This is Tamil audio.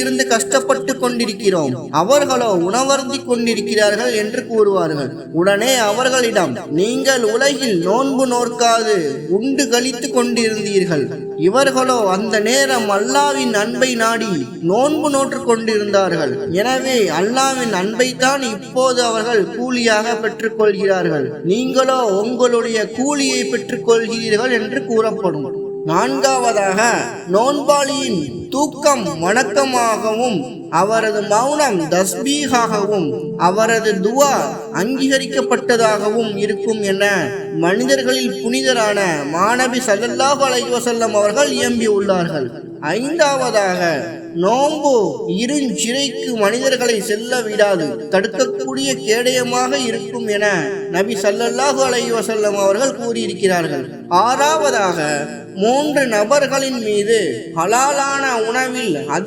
இருந்து கஷ்டப்பட்டு கொண்டிருக்கிறோம். அவர்களோ உணவருந்தி கொண்டிருக்கிறார்கள் என்று கூறுவார்கள். உடனே அவர்களிடம் நீங்கள் உலகில் நோன்பு நோற்காது உண்டு கழித்து கொண்டிருந்தீர்கள். இவர்களோ அந்த நேரம் அல்லாவின் அன்பை நாடி நோன்பு நோற்று கொண்டிருந்தார்கள். எனவே அல்லாவின் அன்பை தான் இப்போது அவர்கள் கூலியாக பெற்றுக்கொள்கிறார்கள் நீங்களோ உங்களுடைய கூலியை பெற்றுக்கொள்கிறீர்கள் என்று கூறப்படும். நான்காவதாக நோன்பாளியின் தூக்கம் வணக்கமாகவும் அவரது மௌனம் தஸ்பீகாகவும் அவரது துவா அங்கீகரிக்கப்பட்டதாகவும் இருக்கும் என மனிதர்களில் புனிதரான மாணவி சதல்லாஹ் அலைவசல்லம் அவர்கள் இயம்பியுள்ளார்கள். ஐந்தாவதாக நோன்பு இருஞ்சிறைக்கு மனிதர்களை செல்ல விடாது. தடுக்கக்கூடிய கேடயமாக இருக்கும் என நபி சல்லல்லாஹு அலை வசல்லம் அவர்கள் கூறியிருக்கிறார்கள். ஆறாவதாக மூன்று நபர்களின் மீது ஹலாலான உணவில் அதிக